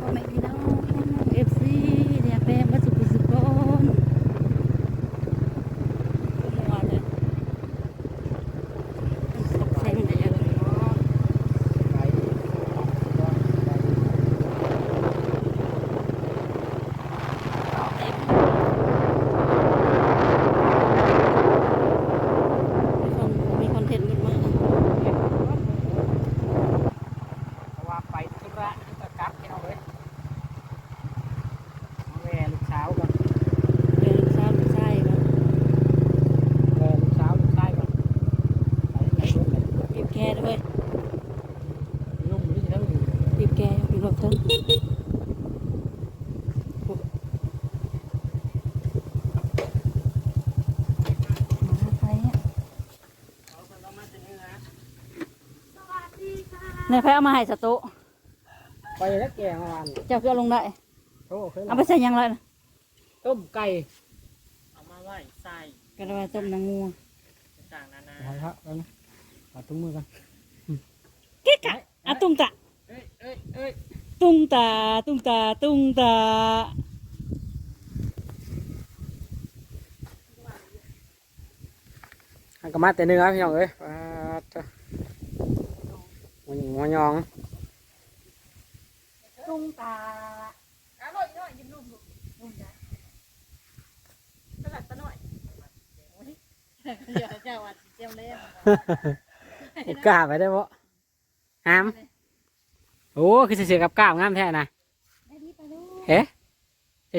พ่อแม่พี่น้องเอฟซีเนี่ยแปลงวัสุกุสุกนมัวเลยใส่มันได้ยังไงเนาะมีคนมีคอนเทนต์ขึ้นมา เพราะว่าไปธุระนี่ก็กลับให้เอาเลยเอาแม่ลูกสาวก่อน เดินซ้ำใช่ปะ แม่ลูกสาวลูกชายก่อนไปไหนลูกเลย บีบแกด้วยลุงนี่แล้วอยู่บีบแกบีบรถเทั้งมาไปเนี่ยเอาคนเรามาจะเนื้อในแพ้เอามาให้สตุไปแล้วแกงเมื่อวานเจ้าเกลือลงได้โอ้เคยเอาไปใส่หยังไรนะต้มไก่เอามาไหว้ใส่กระดาษต้มนางงูต่างๆนานา เอาละเอานะเอาตุ้งมือกันกิ๊กอะอะตุ้งตะเอ้ยเอ้ยเอ้ยตุ้งตาตุ้งตาตุ้งตา อันก็มาแต่เนื้อพี่น้องเอ้ยปาดเถอะหัวหยิงหัวยองตุ้งตาอร่อยหน่อยยิ้มลูกลูกลูกจ้ะสลัดตะหน่อยเดี๋ยวเจ้าวัดเจ้าเล่นอุกล้าไปได้บ่หามโอ้คือเสือกับก้าวงามแท้นะไปดิไปดูเฮ้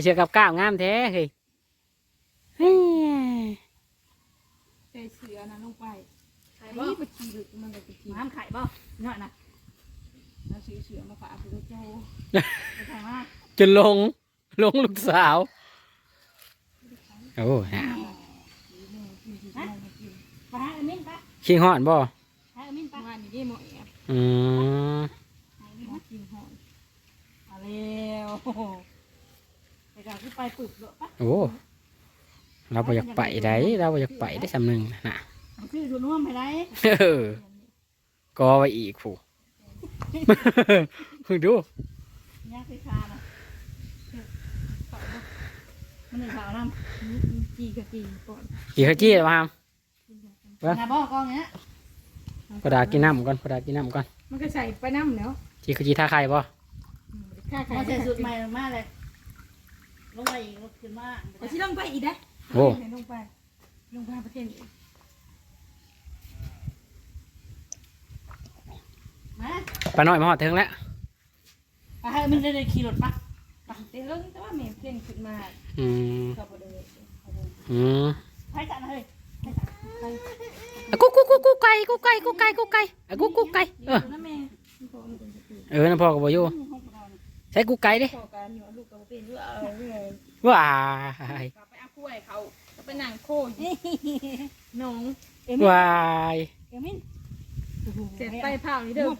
เสือกับก้าวงามแท้เฮ้ยเฮ้ยใจเสือนะลงไปไข่ไอ้บ่นี่ไปขี่หรือมันไปขี่น้ำไข่บ่เนาะนะแล้วซื้อเสือมาฝากคุณโจไปไข่มาจนลงลงลูกสาวโอ้ฮะไปหาเอมินไปขี้หอนบ่หาเอมิ นไปงานนี้ได้หมอแอบอืมหมอกินหอนเอาเร็วไปก่อนที่ไปปึกเลยปะโอ้เราบ่อยากไปได้เราบ่อยากไปได้สำนึงน่ะคือส่วนร่วมไปได้เออก็ไว้อีกผู้มึงดูยากคือคานะมันหนึ่งขาวน้ำจีกับจีก่อนกี่ข้าวจี้หรอมามนาบอกกอง เนี้ยพอดากินน้ำก่อนพอดากินน้ำก่อนมันก็ใส่ไปน้ำแล้วจีข้าวจี้ท่าไข่บ่ค่าขายมาใส่สุดใหม่มากเลยลงไปอีกขึ้นมาไปที่ลงไปอีกนะโอ้ลงไปลงไปประเทศมาปลาน้อยมาหอดถึงแล้วไปให้มันได้ขี่รถปะเต้นลงแต่ว่าแม่เพ่งขึ้นมาอืมก็บ่ได้อืมไปจัดเลยอะ กุ๊กกุ๊กกุ๊กกุ๊กไก่กุ๊กไก่กุ๊กไก่กุ๊กไก่อะกุ๊กกุ๊กไก่เออนะแม่เออนั่นพ่อกับบ่อยู่ใช้กุ๊กไก่ดิพอกันอยู่ลูกกับเป็นเออเออว้ายกลับไปเอากล้วยเขาก็ไปนั่งโคยน้องเอมินว้ายเอมินเสร็จไปเผานี่เด้อลูก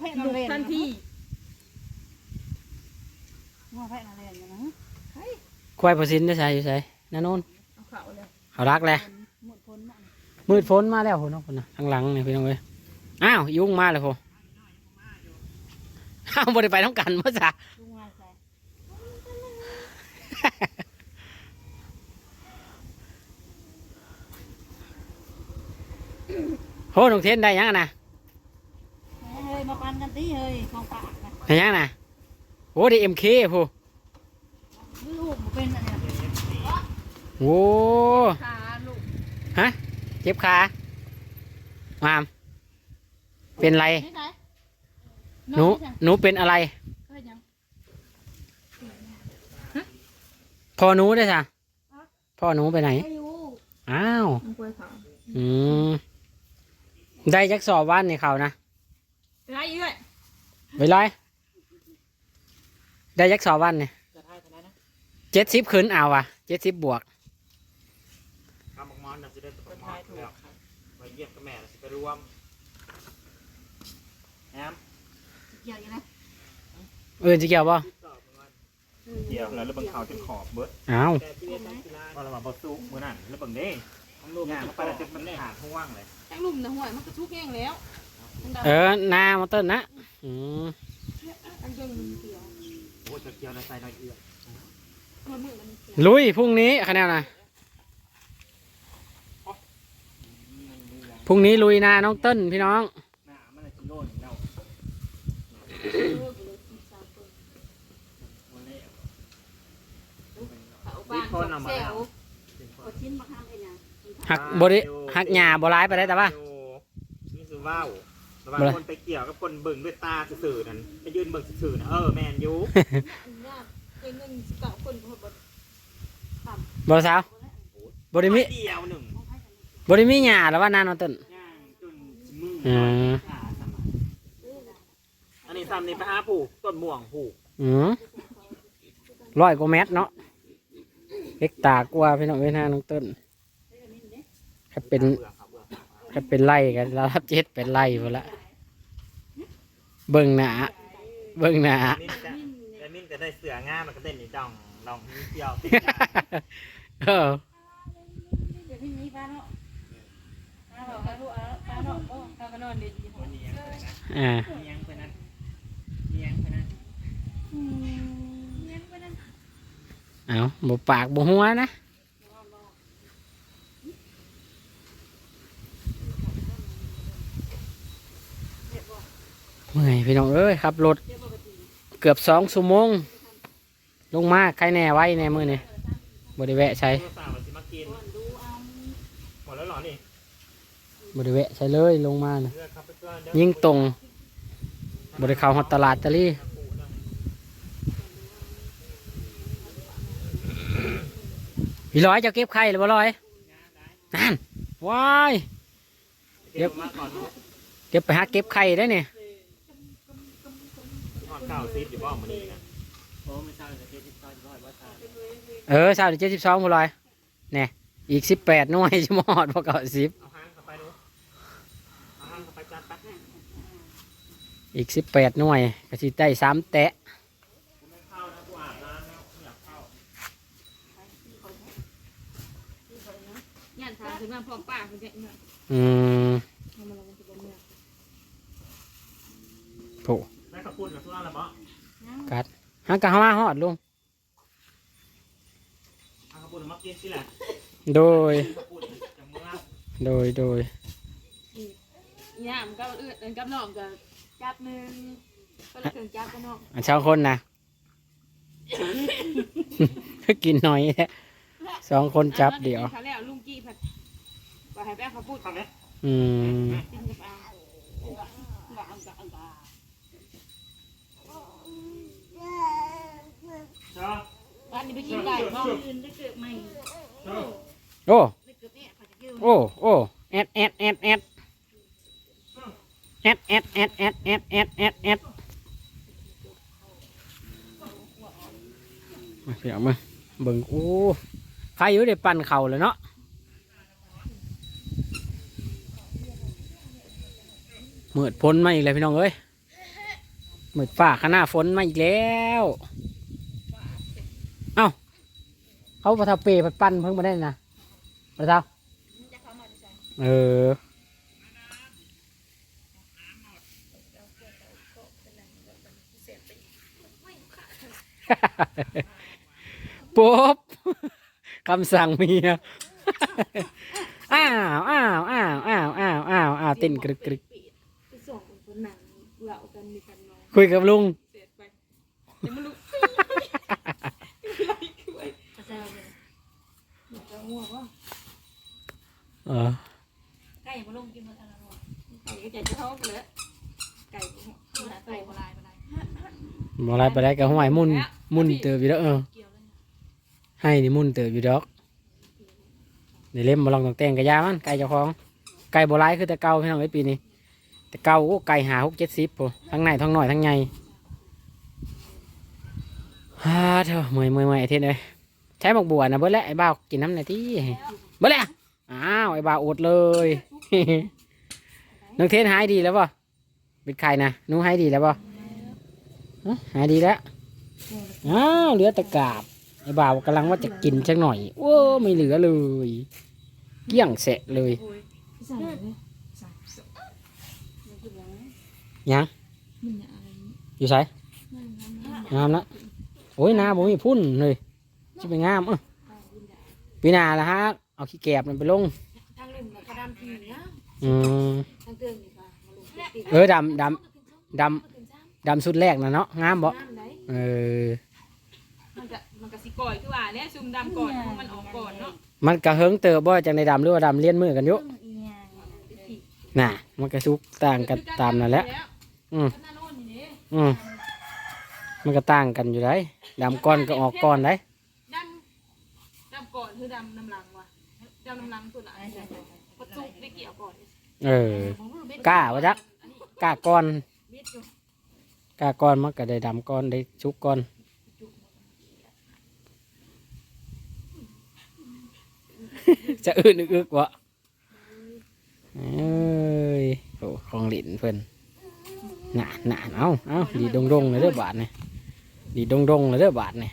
ทันทีงอแพะอะไรอย่างเงี้ยนะควายผสินได้ใส่อยู่ใส่นั่นโน่นเอาเขาเลยเขารักแหละหมดพ้นอะ มืดฝนมาแล้วพุ่นเนาะพุ่นน่ะทางหลังนี่พี่น้องเอ้ยอ้าวยุงมาเลยพุ่นอ้าวบ่ได้ไปน้องกันมาจ้ะลุงมาใส่โหน้องเทนได้ยังอะนะเฮ้ยมาปันกันตีเฮ้ยของปากนะได้ยังอะนะโอ้ได้เอ็มเคผู้ลูกเป็นอะไรโอ้ขาลูกฮะ เจ็บขาหมามเป็นไรไม่ใช่หนูหนูเป็นอะไรก็ยังพอหนูได้จ้ะพ่อหนูไปไหนไม่รู้อ้าวมันกล้วยเขาอืมได้จักสอบวันในเขานะไรเอ้ยไปเลยได้จักสอบวันเนี่ยจะท่ายเท่านั้นนะเจ็ดสิบขึ้นเอาอะเจ็ดสิบบวก ทำบักมอนน่ะจะได้ตัวมอนแล้วไปเยี่ยมกับแม่แล้วสิไปรวมแอมเกี่ยวอยู่นะเออจะเกี่ยวป่ะเกี่ยวแล้วแล้วเบิ่งข่าวจนขอบเบิดอ้าวพอเรามาบอสู้มือนั่นแล้วเบิ่งเด้งานมันไปแล้วจะมันขาดห่วงเลยแจ้งลุ่มนะห่วยมันก็ทุกแห้งแล้ว เออหน้ามาเต้นนะอืมตั้งเรื่องเดียวโอ้ยจะกี่ยวในใส่น้อยเอือมือมือมันเสียลุยพรุ่งนี้คะแนนนะ พรุ่งนี้ลุยนาน้องเติ้ลพี่น้อง หน้ามันเลยกิโลหนึงแล้วเขาบ้านสองเซลล์กดชิ้นมาข้ามไอ้ยังหักบริหักหญ้าบ่ร้ายไปได้แต่ว่านี่คือว่าวระหว่างบ่ได้คนไปเกี่ยวกับคนเบิ่งด้วยตาสื่อๆนั่นไปยืนเบิ่งสื่อๆนะเออแมนยูเนี่ยเป็นเงินสิบเก้าคนเขาบอกบ่สาวบริมิเดียวหนึ่ง บริมิหญ้าแล้วว่านาน้องเติ้ลย่างจนมืออืมขาสั่นอันนี้ซ้ำนี่ไปหาปลูกต้นม่วงปลูกอืมร้อยกว่าเมตรเนาะเฮกตาร์กว่าพี่น้องเวยนาน้องเติ้ลถ้าเป็นเบื่อครับเบื่อถ้าเป็นไร่กันแล้วรับเจ็ดเป็นไร่หมดละเบิ่งหนาเบิ่งหนา มินจะแต่มินจะได้เสืองามมันก็เต้นนี่ดองดองมีเกี่ยวเต้นได้เออ เดี๋ยวพี่มีป้าเนาะป้าบอกป้า เอาป้าเนาะโอ้ป้าก็นอนดีดีวันนี้ยังไปนะอ่ามียังไปนั้นมียังไปนั้นเอาบ่ปากบ่หัวนะเมื่อยพี่น้องเอ้ยขับรถเกือบสองชั่วโมง ลงมาใครแน่ไว้แน่มือนี่บริแวะใช้ ตัวสาวมันสิมากินหมดแล้วเหรอนี่ บริแวะใช้เลยลงมานะเลือกครับไปก่อนเดี๋วยิ่งตรงบริเขาฮอตตลาดตะลี่พี่ร้อยเจะเก็บไข่หรือบ่ร้อยนั่นว้ายเดี๋ยวมาก่อนเก็บไปหาเก็บไข่ได้เนี่ยก่อนเก้าสิบอยู่บ้างมันนี่นะโอ้ไม่ใช่แต่เจ็ดสิบเก้าร้อยว่าตาเออสาวเจ็ดสิบสองผู้ร้อยเนี่ยอีกสิบแปดหน่วยจะมอดพอเก่าสิบ อีกสิบแปดหน่วยกระสีได้สามแตะย่านทางถึงมาพ่ข้าเนี่ยถ้าถึทำอะไรกันสิบเนี่ยโถได้ขอบคุณกับสุาละเมาะกัดางกะห้าหอดลุงหางขอบคุณมากินสิแหลโดย โดยโดย ย่ามนก็เอื้อนกับน้องก็ จับหนึ่งก็เลยถึงจับกับน้องอันสองคนนะ กินหน่อยแหละสองคนจับเดี๋ยวเขาแล้วลุงกี้ผัดว่าให้แป้งเขาพูดทำไหมอืมกินกับอาเจ้าบ้านนี้ไปกินไก่เนาะอื่นได้เกิดใหม่เจ้าโอ้ ได้เกิดเนี่ยเขาจะกินโอ้ โอ้ แอดแอดแอดแอด แอดแอดแอดแอดแอดแอดแอดแอดมาเพียมาเบิ่งโอ้ใครอยู่ได้ปั่นเข่าเลยเนาะเมืดพ้นมาอีกเลยพี่น้องเอ้ยเมืดฝ่าขนาฝนมาอีกแล้ว เอ้าเขาประทับเปรย์ปั่นเพิ่งมาได้นะประทับเออ ปุ๊บคำสั่งเมียอ้าวอ้าวอ้าวอ้าวอ้าวอ้าวอ้าวเต้นกรึกกรึกไปส่งคนหนังเหล่ากันมีกันน้องคุยกับลุงเสร็จไปเดี๋ยวมันลุกกระเจ้าเลยจะง่วงวะเออใกล้มาลงกินมาทางนั้นวะไก่ก็จะท้องกันเลยไก่ตัวไหนตัวลายมาลาย บอไรไปได้กับห้วยมุ่นมุ่นเติบอยู่แล้วเออกเลยให้นี่มุ่นเติบอยู่ดอกในเล่มมาลองตองแต่งกระยามันไก่เจ้าของไก่โบราณคือแต่เก่าพี่น้องไอ้ปีนี้ แต่เก่าโอ้ไก่หาหกเจ็ดสิบปุ๊ทั้งในทั้งหน่อยทั้งใหญ่ฮ่าเถอะเมื่อยเมื่อยเมื่อยไอ้เทศเลยใช้หมกบัวนะเบิ้ลแล้วไอ้บ่าวกินน้ำหน่อยที่เบิ้ลแล้วอ้าวไอ้บ่าวอดเลยน้องเทศหายดีแล้วป่ะเป็นใครนะนู้หายดีแล้วป่ะ หายดีแล้วอ้าวเหลือแตะกาบไอ้บ่าวกำลังว่าจะกินสักหน่อยโอ้ไม่เหลือเลย เกลี้ยงเสะเลยใส่เลยใส่ยังมันอะไรอยู่ใส่งามนะโอ้ยนาบ่มีพุ่นเลยสิไปงามเอ้อปีหน้าละฮะเอาขี้แกบมันไปลงทางลุมกระดำทีนะอืมทางเตือนนี่ค่ะมาลุมติดเออดำดำดำ ดำสุดแรกนะเนาะงามบ่น้ำไหนเออ มันก็มันก็สิก่อยคือว่าเนี่ยซุ่มดำก่อนเพราะมันออกก่อนเนาะมันกระเฮิงเติบบ่จังในดำหรือว่าดำเลี้ยนมือกันอยู่เอียงน่ะ มันกระชุกต่างกันตามนั่นแหละ อืมก็น่าโน่นนี่เด้อืมมันก็ต่างกันอยู่ได้ดำก้อนก็ออกก้อนได้ ดำดำก่อนคือดำน้ำหลังวะดำน้ำหลังตัวไหนพอจุกได้เกี่ยวก่อนเออกล้าวะจักกล้าก้อน กล้าก้อนมันก็ได้ดำก้อนได้ชุกก้อนจะอื่นอึกๆวะเอ้ยโอ้ของหลินเพิ่นน่ะน่ะเอาเอาดีดงดงๆเลยเด้อบาทนี่ดีดงดงๆเลยเด้อบาทนี่